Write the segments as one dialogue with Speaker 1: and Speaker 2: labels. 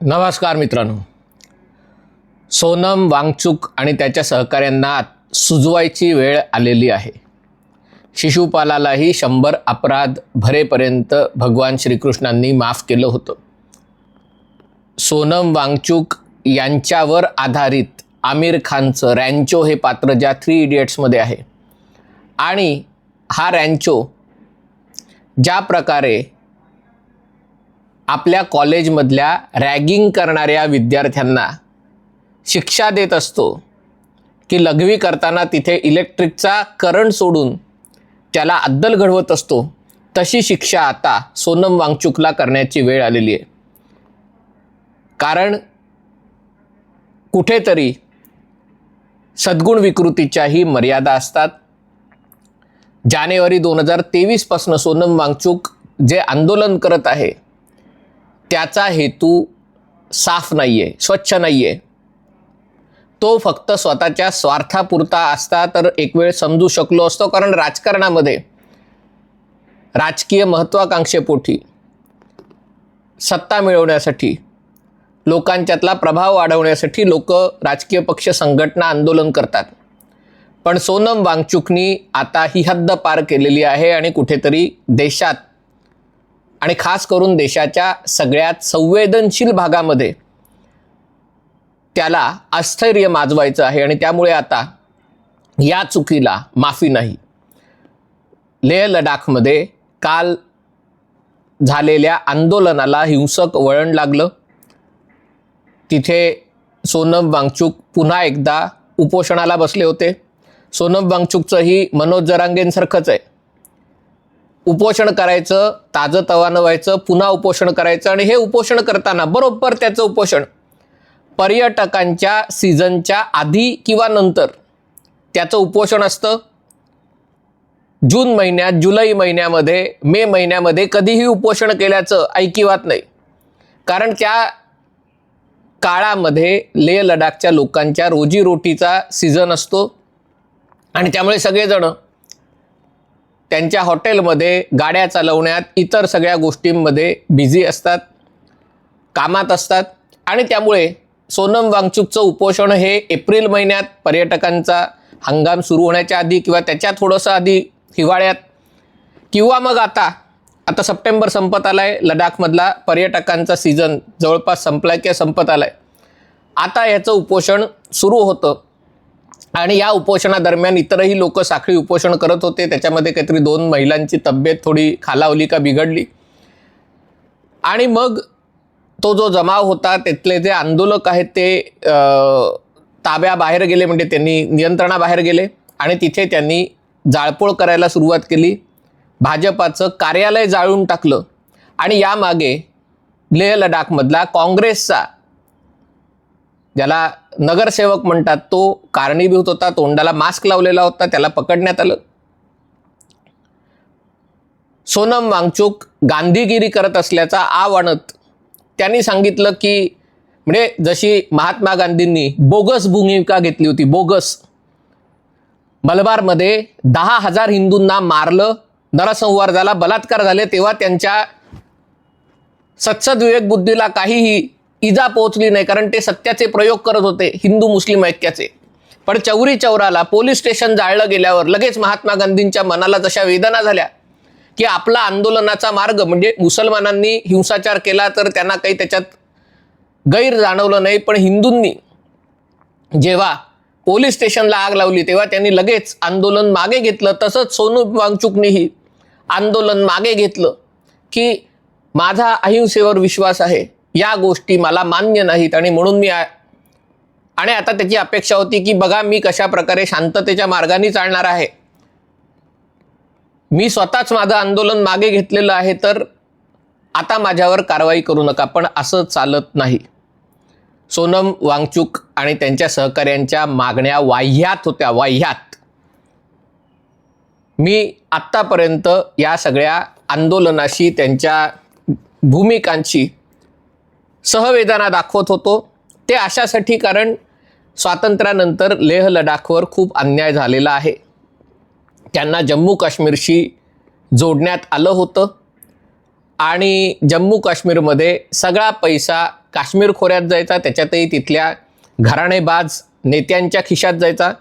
Speaker 1: नमस्कार मित्रांनो. सोनम वांगचूक आणि त्याच्या सहकाऱ्यांना सुजवायची वेळ आलेली आहे. शिशुपालालाही शंभर अपराध भरेपर्यंत भगवान श्रीकृष्णांनी माफ केलं होतं. सोनम वांगचूक यांच्यावर आधारित आमिर खानचं रँचो हे पात्र ज्या थ्री इडियट्समध्ये आहे. आणि हा रँचो ज्या प्रकारे आपल्या कॉलेजमधल्या रॅगिंग करणाऱ्या विद्यार्थ्यांना शिक्षा देत असतो की लघवी करताना तिथे इलेक्ट्रिकचा करंट सोडून त्याला अद्दल घडवत असतो तशी शिक्षा आता सोनम वांगचुकला करण्याची वेळ आलेली आहे. कारण कुठेतरी सद्गुण विकृतीच्याही मर्यादा असतात जानेवारी दोन हजार तेवीसपासून सोनम वांगचूक जे आंदोलन करत आहे त्याचा हेतू साफ नाही आहे स्वच्छ नाही आहे तो फक्त स्वतःच्या स्वार्थापुरता असता तर एक वेळ समजू शकलो असतो कारण राजकारणामध्ये राजकीय महत्त्वाकांक्षेपोटी सत्ता मिळवण्यासाठी लोकांच्यातला प्रभाव वाढवण्यासाठी लोक राजकीय पक्ष संघटना आंदोलन करतात. पण सोनम वांगचुकनी आता ही हद्द पार केलेली आहे आणि कुठेतरी देशात आणि खास करून देशाच्या सगळ्यात संवेदनशील भागामध्ये त्याला अस्थैर्य माजवायचं आहे आणि त्यामुळे आता या चुकीला माफी नाही. लेह लडाखमध्ये काल झालेल्या आंदोलनाला हिंसक वळण लागलं. तिथे सोनम वांगचूक पुन्हा एकदा उपोषणाला बसले होते. सोनम वांगचूकचंही मनोज जरांगेंसारखंच आहे. उपोषण करायचं ताजं तवानं व्हायचं पुन्हा उपोषण करायचं आणि हे उपोषण करताना बरोबर त्याचं उपोषण. पर्यटकांच्या सीझनच्या आधी किंवा नंतर त्याचं उपोषण असतं. जून महिन्यात जुलै महिन्यामध्ये मे महिन्यामध्ये कधीही उपोषण केल्याचं ऐकिवात नाही. कारण त्या काळामध्ये लेह लडाखच्या लोकांच्या रोजीरोटीचा सीझन असतो. आणि त्यामुळे सगळेजण त्यांच्या हॉटेलमध्ये गाड्या चालवण्यात इतर सगळ्या गोष्टींमध्ये बिझी असतात कामात असतात. आणि त्यामुळे सोनम वांगचुकचं उपोषण हे एप्रिल महिन्यात पर्यटकांचा हंगाम सुरू होण्याच्या आधी किंवा त्याच्या थोडंसं आधी हिवाळ्यात. किंवा मग आता आता सप्टेंबर संपत आला आहे लडाखमधला पर्यटकांचा सीझन जवळपास संपला किंवा संपत आला आहे आता याचं उपोषण सुरू होतं. आणि या उपोषणादरम्यान इतरही लोक साखळी उपोषण करत होते. त्याच्यामध्ये काहीतरी दोन महिलांची तब्येत थोडी खालावली का बिघडली. आणि मग तो जो जमाव होता तिथले जे आंदोलक आहेत ते ताब्याबाहेर गेले म्हणजे त्यांनी नियंत्रणाबाहेर गेले आणि तिथे त्यांनी जाळपोळ करायला सुरुवात केली. भाजपाचं कार्यालय जाळून टाकलं आणि यामागे लेह लडाखमधला काँग्रेसचा ज्याला नगरसेवक म्हणतात तो कारणीभूत होता तोंडाला मास्क लावलेला होता त्याला पकडण्यात आलं. सोनम वांगचूक गांधीगिरी करत असल्याचा आव आणत त्यांनी सांगितलं की म्हणजे जशी महात्मा गांधींनी बोगस भूमिका घेतली होती बोगस. मलबारमध्ये दहा हजार हिंदूंना मारलं नरसंहार झाला बलात्कार झाले तेव्हा त्यांच्या सत्सद विवेक बुद्धीला काहीही इजा पोहोचली नाही कारण ते सत्याचे प्रयोग करत होते हिंदू मुस्लिम ऐक्याचे. पण चौरी चौराला पोलीस स्टेशन जाळलं गेल्यावर लगेच महात्मा गांधींच्या मनाला जशा वेदना झाल्या की आपला आंदोलनाचा मार्ग म्हणजे मुसलमानांनी हिंसाचार केला तर त्यांना काही त्याच्यात गैर जाणवलं नाही पण हिंदूंनी जेव्हा पोलीस स्टेशनला आग लावली तेव्हा त्यांनी लगेच आंदोलन मागे घेतलं. तसंच सोनू वांगचुकनेही आंदोलन मागे घेतलं की माझा अहिंसेवर विश्वास आहे. या गोष्टी मला मान्य नाहीत आणि म्हणून मी आणि आता त्याची अपेक्षा होती की बघा मी कशा प्रकारे शांततेच्या मार्गाने चालणार आहे. मी स्वतःच माझं आंदोलन मागे घेतलेलं आहे तर आता माझ्यावर कारवाई करू नका पण असं चालत नाही. सोनम वांगचूक आणि त्यांच्या सहकाऱ्यांच्या मागण्या वाह्यात होत्या वाह्यात. मी आत्तापर्यंत या सगळ्या आंदोलनाशी त्यांच्या भूमिकांशी सहवेदना दाखवत होतो. ते अशासाठी कारण स्वातंत्र्यानंतर लेह लडाखवर खूप अन्याय झालेला आहे. त्यांना जम्मू काश्मीरशी जोडण्यात आलं होतं. आणि जम्मू काश्मीरमध्ये सगळा पैसा काश्मीर खोऱ्यात जायचा त्याच्यातही तिथल्या घराणेबाज नेत्यांच्या खिशात जायचा.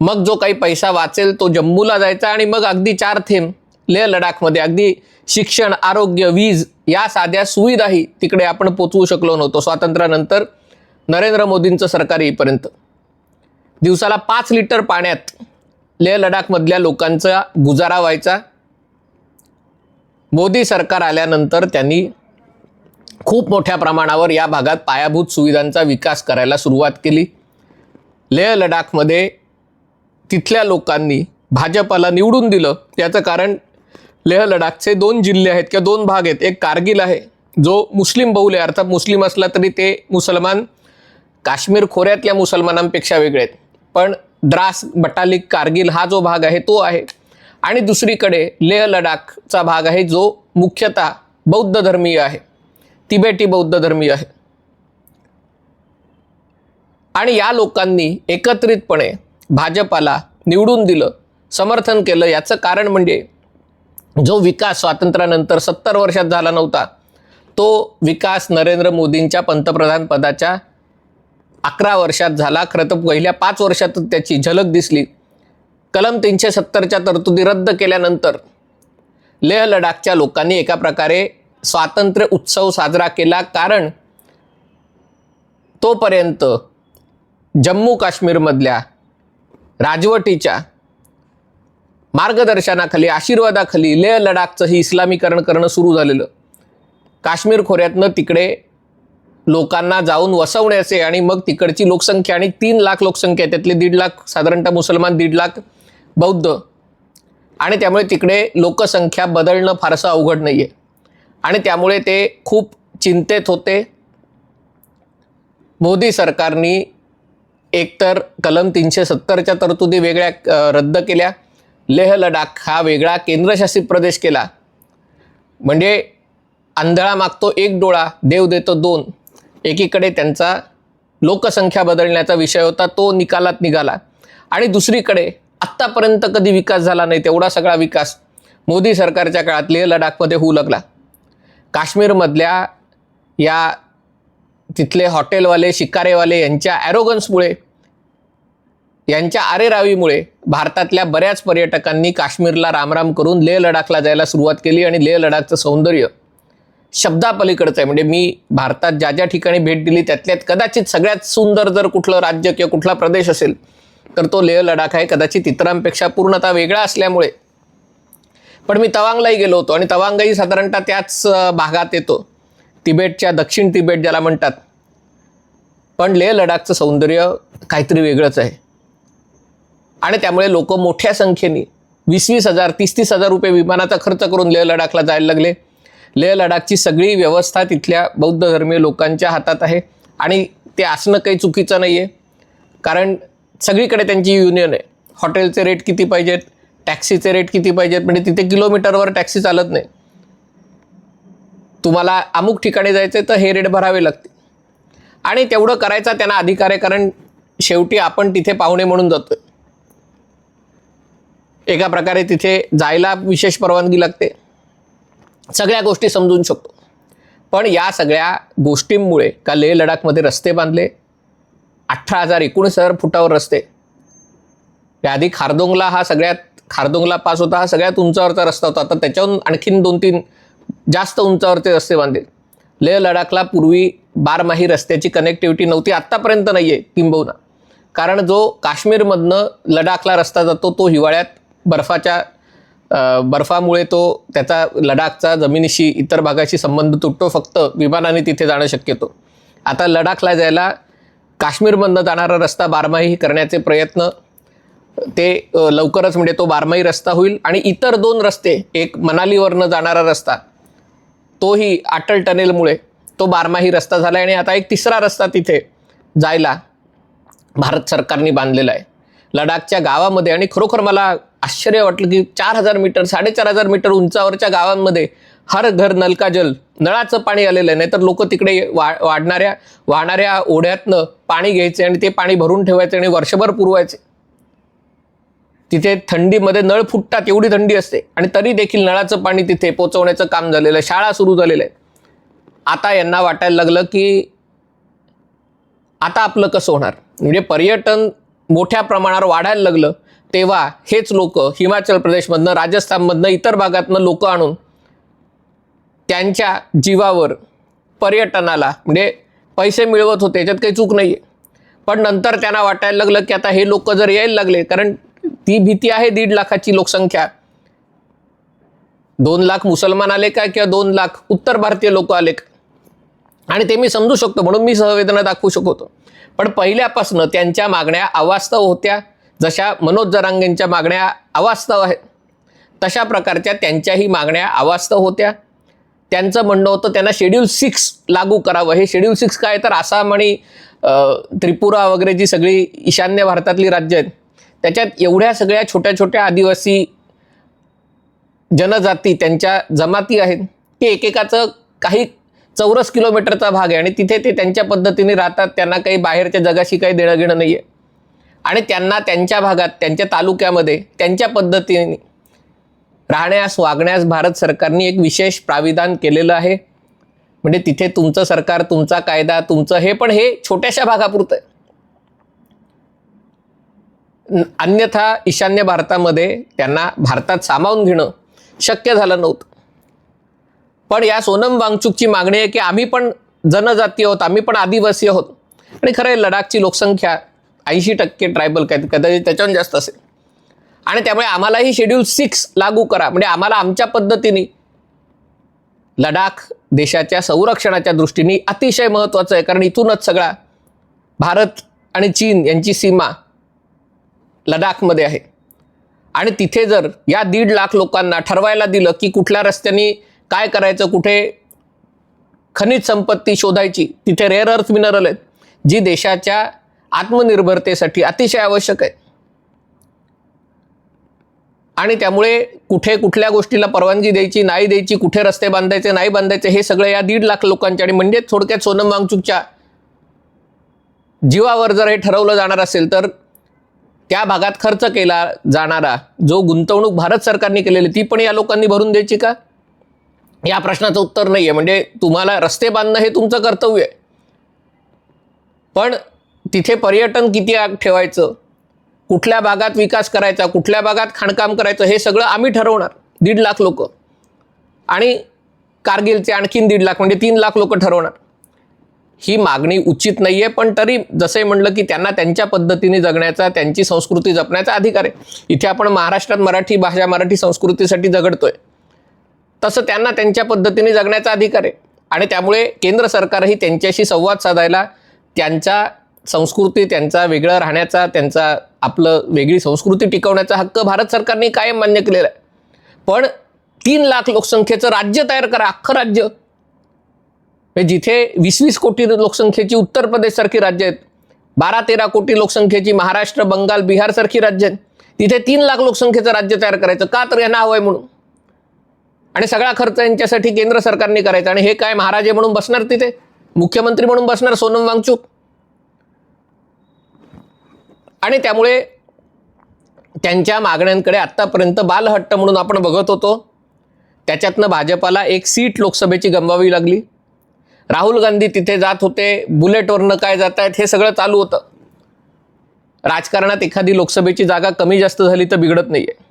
Speaker 1: मग जो काही पैसा वाचेल तो जम्मूला जायचा आणि मग अगदी चार थेंब लेह लडाखमध्ये. अगदी शिक्षण आरोग्य वीज या साध्या सुविधाही तिकडे आपण पोचवू शकलो नव्हतो. स्वातंत्र्यानंतर नरेंद्र मोदींचं सरकार येईपर्यंत. दिवसाला पाच लिटर पाण्यात लेह लडाखमधल्या लोकांचा गुजारा व्हायचा. मोदी सरकार आल्यानंतर त्यांनी खूप मोठ्या प्रमाणावर या भागात पायाभूत सुविधांचा विकास करायला सुरुवात केली. लेह लडाखमध्ये तिथल्या लोकांनी भाजपाला निवडून दिलं. याचं कारण लेह लडाखचे दोन जिल्हे आहेत किंवा दोन भाग आहेत. एक कारगिल आहे जो मुस्लिम बहुल आहे. अर्थात मुस्लिम असला तरी ते मुसलमान काश्मीर खोऱ्यातल्या मुसलमानांपेक्षा वेगळे आहेत. पण द्रास बटालिक कारगिल हा जो भाग आहे तो आहे. आणि दुसरीकडे लेह लडाखचा भाग आहे जो मुख्यतः बौद्ध धर्मीय आहे. तिबेटी बौद्ध धर्मीय आहे. आणि या लोकांनी एकत्रितपणे भाजपाला निवडून दिलं समर्थन केलं. याचं कारण म्हणजे जो विकास स्वातंत्र्यानंतर सत्तर वर्षात झाला नव्हता तो विकास नरेंद्र मोदींच्या पंतप्रधान पदाच्या अकरा वर्षात झाला. खरं तर पहिल्या पाच वर्षातच त्याची झलक दिसली. कलम तीनशे सत्तरच्या तरतुदी रद्द केल्यानंतर लेह लडाखच्या लोकांनी एका प्रकारे स्वातंत्र्य उत्सव साजरा केला. कारण तोपर्यंत जम्मू काश्मीरमधल्या राजवटीच्या मार्गदर्शनाखाली आशीर्वादाखाली लेह लडाखचं हे इस्लामीकरण करणं सुरू झालेलं. काश्मीर खोऱ्यातनं तिकडे लोकांना जाऊन वसवण्याचे आणि मग तिकडची लोकसंख्या आणि तीन लाख लोकसंख्या त्यातले दीड लाख साधारणतः मुसलमान दीड लाख बौद्ध. आणि त्यामुळे तिकडे लोकसंख्या बदलणं फारसं अवघड नाही आहे आणि त्यामुळे ते खूप चिंतेत होते. मोदी सरकारनी एकतर कलम तीनशे सत्तरच्या तरतुदी वेगळ्या रद्द केल्या. लेह लडाख हा वेगळा केंद्रशासित प्रदेश केला. म्हणजे आंधळा मागतो एक डोळा देव देतो दोन. एकीकडे त्यांचा लोकसंख्या बदलण्याचा विषय होता तो निकालात निघाला. आणि दुसरीकडे आत्तापर्यंत कधी विकास झाला नाही तेवढा सगळा विकास मोदी सरकारच्या काळात लेह लडाखमध्ये होऊ लागला. काश्मीरमधल्या या तिथले हॉटेलवाले शिकारेवाले यांच्या ॲरोगन्समुळे यांच्या आरेरावीमुळे भारतातल्या बऱ्याच पर्यटकांनी काश्मीरला रामराम करून लेह लडाखला जायला सुरुवात केली आणि लेह लडाखचं सौंदर्य शब्दापलीकडचं आहे. म्हणजे मी भारतात ज्या ज्या ठिकाणी भेट दिली त्यातल्यात कदाचित सगळ्यात सुंदर जर कुठलं राज्य किंवा कुठला प्रदेश असेल तर तो लेह लडाख आहे. कदाचित इतरांपेक्षा पूर्णतः वेगळा असल्यामुळे. पण मी तवांगलाही गेलो होतो आणि तवांगही साधारणतः त्याच भागात येतो. तिबेटच्या दक्षिण तिबेट ज्याला म्हणतात. पण लेह लडाखचं सौंदर्य काहीतरी वेगळंच आहे. आणि त्यामुळे लोक मोठ्या संख्येने वीस वीस हजार तीस तीस हजार रुपये विमानाचा खर्च करून लेह लडाखला जायला लागले. लेह लडाखची सगळी व्यवस्था तिथल्या बौद्ध धर्मीय लोकांच्या हातात आहे आणि ते असणं काही चुकीचं नाही आहे कारण सगळीकडे त्यांची युनियन आहे. हॉटेलचे रेट किती पाहिजेत? टॅक्सीचे रेट किती पाहिजेत? म्हणजे तिथे किलोमीटरवर टॅक्सी चालत नाही. तुम्हाला अमुक ठिकाणी जायचं तर हे रेट भरावे लागते आणि तेवढं करायचा त्यांना अधिकार आहे कारण शेवटी आपण तिथे पाहुणे म्हणून जातोय. एका प्रकारे तिथे जायला विशेष परवानगी लागते. सगळ्या गोष्टी समजून शकतो. पण या सगळ्या गोष्टींमुळे का लेह लडाखमध्ये रस्ते बांधले? अठरा हजार एकोणीस हजार फुटावर रस्ते. त्याआधी खारदोंगला हा सगळ्यात खारदोंगला पास होता हा सगळ्यात उंचावरचा रस्ता होता. तर त्याच्याहून आणखीन दोन तीन जास्त उंचावरचे रस्ते बांधले. लेह लडाखला पूर्वी बारमाही रस्त्याची कनेक्टिव्हिटी नव्हती आत्तापर्यंत नाही आहे किंबहुना. कारण जो काश्मीरमधनं लडाखला रस्ता जातो तो हिवाळ्यात बर्फाच्या बर्फामुळे तो त्याचा लडाखचा जमिनीशी इतर भागाशी संबंध तुटतो फक्त विमानाने तिथे जाणं शक्यतो. आता लडाखला जायला काश्मीरमधनं जाणारा रस्ता बारमाही करण्याचे प्रयत्न ते लवकरच म्हणजे तो बारमाही रस्ता होईल. आणि इतर दोन रस्ते एक मनालीवरनं जाणारा रस्ता तोही अटल टनेलमुळे तो बारमाही रस्ता झाला आहे आणि आता एक तिसरा रस्ता तिथे जायला भारत सरकारने बांधलेला आहे. लडाखच्या गावामध्ये आणि खरोखर मला आश्चर्य वाटलं की चार हजार मीटर साडेचार हजार मीटर उंचावरच्या गावांमध्ये हर घर नलका जल नळाचं पाणी आलेलं आहे. नाहीतर लोक तिकडे वा वाढणाऱ्या वाहणाऱ्या ओढ्यातनं पाणी घ्यायचे आणि ते पाणी भरून ठेवायचे आणि वर्षभर पुरवायचे. तिथे थंडीमध्ये नळ फुटतात एवढी थंडी असते. आणि तरी देखील नळाचं पाणी तिथे पोचवण्याचं काम झालेलं आहे. शाळा सुरू झालेलं आहे आता यांना वाटायला लागलं की आता आपलं कसं होणार? म्हणजे पर्यटन मोठ्या प्रमाणावर वाढायला लागलं तेव्हा हेच लोक हिमाचल प्रदेशमधनं राजस्थानमधनं इतर भागातनं लोक आणून त्यांच्या जीवावर पर्यटनाला म्हणजे पैसे मिळवत होते त्याच्यात काही चूक नाही आहे पण नंतर त्यांना वाटायला लागलं की आता हे लोक जर यायला लागले कारण ती भीती आहे दीड लाखाची लोकसंख्या. दोन लाख मुसलमान आले का किंवा दोन लाख उत्तर भारतीय लोक आले का? आणि ते मी समजू शकतो म्हणून मी सहवेदना दाखवू शकतो. पण पहिल्यापासून त्यांच्या मागण्या अवास्तव होत्या. जशा मनोज जरांगेंच्या मागण्या अवास्तव आहेत तशा प्रकारच्या त्यांच्याही मागण्या अवास्तव होत्या. त्यांचं म्हणणं होतं त्यांना शेड्यूल सिक्स लागू करावं. हे शेड्यूल सिक्स काय? तर आसाम आणि त्रिपुरा वगैरे जी सगळी ईशान्य भारतातली राज्य आहेत त्याच्यात एवढ्या सगळ्या छोट्या छोट्या आदिवासी जनजाती त्यांच्या जमाती आहेत की एकेकाचं काही चौरस किलोमीटरचा भाग आहे आणि तिथे ते त्यांच्या पद्धतीने राहतात. त्यांना काही बाहेरच्या जगाशी काही देणं घेणं नाही आहे आणि त्यांना त्यांच्या भागात त्यांच्या तालुक्यामध्ये त्यांच्या पद्धतीने राहण्यास वागण्यास भारत सरकारने एक विशेष प्राविधान केलेलं आहे. म्हणजे तिथे तुमचं सरकार तुमचा कायदा तुमचं हे पण हे छोट्याशा भागापुरतं आहे. अन्यथा ईशान्य भारतामध्ये त्यांना भारतात सामावून घेणं शक्य झालं नव्हतं. पण या सोनम वांगचूकची मागणी आहे की आम्ही पण जनजाती आहोत आम्ही पण आदिवासी आहोत. आणि खरं आहे लडाखची लोकसंख्या ऐंशी टक्के ट्रायबल काय कदाचित त्याच्याहून जास्त असेल. आणि त्यामुळे आम्हालाही शेड्यूल सिक्स लागू करा. म्हणजे आम्हाला आमच्या पद्धतीने लडाख देशाच्या संरक्षणाच्या दृष्टीने अतिशय महत्त्वाचं आहे. कारण इथूनच सगळा भारत आणि चीन यांची सीमा लडाखमध्ये आहे. आणि तिथे जर या दीड लाख लोकांना ठरवायला दिलं की कुठल्या रस्त्याने काय करायचं कुठे? खनिज संपत्ती शोधायची. तिथे रेअर अर्थ मिनरल आहेत जी देशाच्या आत्मनिर्भरतेसाठी अतिशय आवश्यक आहे. आणि त्यामुळे कुठे कुठल्या गोष्टीला परवानगी द्यायची नाही द्यायची कुठे रस्ते बांधायचे नाही बांधायचे हे सगळं या दीड लाख लोकांच्या आणि म्हणजे थोडक्यात सोनम वांगचूकच्या जीवावर जर हे ठरवलं जाणार असेल तर त्या भागात खर्च केला जाणारा जो गुंतवणूक भारत सरकारने केलेली ती पण या लोकांनी भरून द्यायची का? या प्रश्नाचं उत्तर नाही आहे म्हणजे तुम्हाला रस्ते बांधणं हे तुमचं कर्तव्य आहे. पण तिथे पर्यटन किती आग ठेवायचं? कुठल्या भागात विकास करायचा? कुठल्या भागात खाणकाम करायचं? हे सगळं आम्ही ठरवणार. दीड लाख लोक. आणि कारगिलचे आणखीन दीड लाख म्हणजे तीन लाख लोक ठरवणार. ही मागणी उचित नाही आहे पण तरी जसे म्हणलं की त्यांना त्यांच्या पद्धतीने जगण्याचा त्यांची संस्कृती जपण्याचा अधिकार आहे. इथे आपण महाराष्ट्रात मराठी भाषा मराठी संस्कृतीसाठी जगडतोय तसं त्यांना त्यांच्या पद्धतीने जगण्याचा अधिकार आहे. आणि त्यामुळे केंद्र सरकारही त्यांच्याशी संवाद साधायला त्यांचा संस्कृती त्यांचा वेगळं राहण्याचा त्यांचा आपलं वेगळी संस्कृती टिकवण्याचा हक्क भारत सरकारने कायम मान्य केलेला आहे. पण तीन लाख लोकसंख्येचं राज्य तयार करा अख्खं राज्य. हे जिथे वीस वीस कोटी लोकसंख्येची उत्तर प्रदेशसारखी राज्य आहेत बारा तेरा कोटी लोकसंख्येची महाराष्ट्र बंगाल बिहारसारखी राज्य आहेत तिथे तीन लाख लोकसंख्येचं राज्य तयार करायचं. का तर यांना हवं आहे म्हणून. आणि सगळा खर्च यांच्यासाठी केंद्र सरकारने करायचा. आणि हे काय महाराजे म्हणून बसणार तिथे? मुख्यमंत्री म्हणून बसणार सोनम वांगचूक? आणि त्यामुळे त्यांच्या मागण्यांकडे आत्तापर्यंत बालहट्ट म्हणून आपण बघत होतो. त्याच्यातनं भाजपाला एक सीट लोकसभेची गमवावी लागली. राहुल गांधी तिथे जात होते. बुलेटवरनं काय जात आहेत हे सगळं चालू होतं. राजकारणात एखादी लोकसभेची जागा कमी जास्त झाली तर बिघडत नाही आहे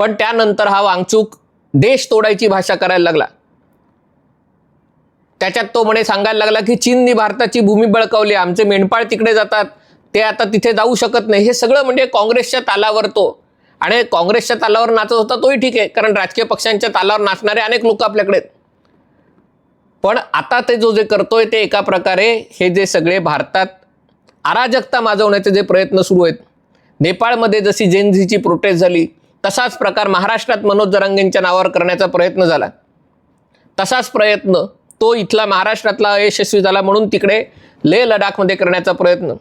Speaker 1: पण त्यानंतर हा वांगचूक देश तोडायची भाषा करायला लागला. त्याच्यात तो म्हणे सांगायला लागला की चीननी भारताची भूमी बळकावली आमचे मेंढपाळ तिकडे जातात ते आता तिथे जाऊ शकत नाही. हे सगळं म्हणजे काँग्रेसच्या तालावर तो. आणि काँग्रेसच्या तालावर नाचत होता तोही ठीक आहे कारण राजकीय पक्षांच्या तालावर नाचणारे अनेक लोक आपल्याकडे पण आता ते जो जे करतोय ते एका प्रकारे हे जे सगळे भारतात अराजकता माजवण्याचे जे प्रयत्न सुरू आहेत नेपाळमध्ये जशी जेनझीची प्रोटेस्ट झाली तसाच प्रकार महाराष्ट्रात मनोज जरांगेंच्या नावावर करण्याचा प्रयत्न झाला. तसाच प्रयत्न तो इथला महाराष्ट्रातला अयशस्वी झाला म्हणून तिकडे लेह लडाखमध्ये करण्याचा प्रयत्न.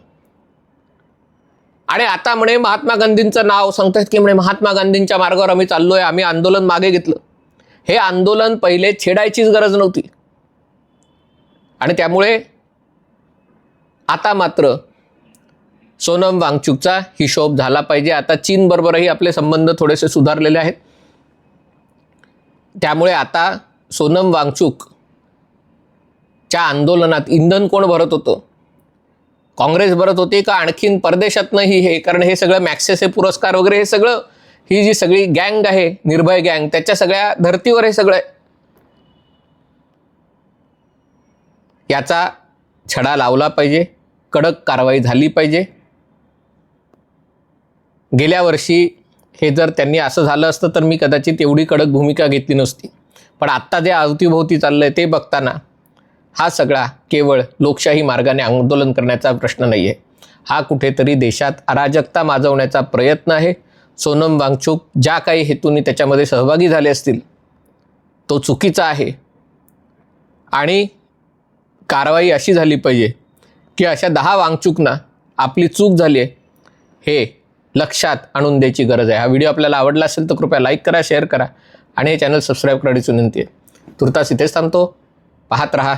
Speaker 1: आणि आता म्हणे महात्मा गांधींचं नाव सांगतात की म्हणे महात्मा गांधींच्या मार्गावर आम्ही चाललोय आम्ही आंदोलन मागे घेतलं. हे आंदोलन पहिले छेडायचीच गरज नव्हती. आणि त्यामुळे आता मात्र सोनम वांगचूकचा हिशोब झाला पाहिजे. आता चीनबरोबरही आपले संबंध थोडेसे सुधारलेले आहेत. त्यामुळे आता सोनम वांगचूक च्या आंदोलनात इंधन कोण भरत होतं? काँग्रेस भरत होती का आणखीन परदेशातनंही हे? कारण हे सगळं मॅक्सेसे पुरस्कार वगैरे हे सगळं ही जी सगळी गँग आहे निर्भय गँग त्याच्या सगळ्या धर्तीवर हे सगळं आहे. याचा छडा लावला पाहिजे. कडक कारवाई झाली पाहिजे. गेल्या वर्षी हे जर त्यांनी असं झालं असतं तर मी कदाचित एवढी कडक भूमिका घेतली नसती. पण आत्ता जे अवतीभोवती आहे ते बघताना हा सगळा केवळ लोकशाही मार्गाने आंदोलन करण्याचा प्रश्न नाही आहे हा कुठेतरी देशात अराजकता माजवण्याचा प्रयत्न आहे. सोनम वांगचूक ज्या काही हेतूंनी त्याच्यामध्ये सहभागी झाले असतील तो चुकीचा आहे. आणि कारवाई अशी झाली पाहिजे की अशा दहा वांगचूकना आपली चूक झाली आहे हे लक्षात आणून द्यायची गरज आहे. हा व्हिडिओ आपल्याला आवडला असेल तर कृपया लाईक करा शेअर करा आणि हे चॅनल सबस्क्राईब करण्याची विनंती आहे. तुर्तास इथेच थांबतो. पाहत रहा.